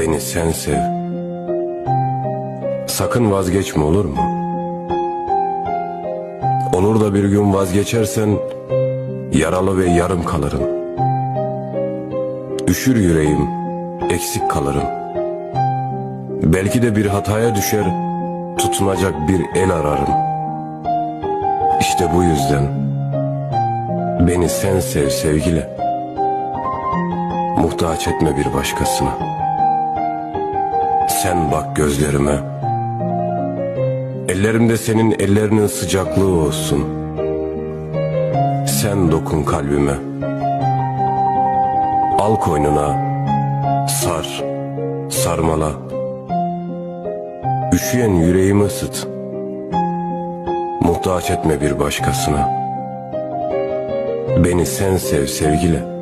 Beni sen sev. Sakın vazgeçme olur mu? Olur da bir gün vazgeçersen yaralı ve yarım kalırım. Üşür yüreğim, eksik kalırım. Belki de bir hataya düşer, tutunacak bir el ararım. İşte bu yüzden beni sen sev sevgili. Muhtaç etme bir başkasına. Sen bak gözlerime. Ellerimde senin ellerinin sıcaklığı olsun. Sen dokun kalbime. Al koynuna. Sar. Sarmala. Üşüyen yüreğimi ısıt. Muhtaç etme bir başkasına. Beni sen sev sevgili.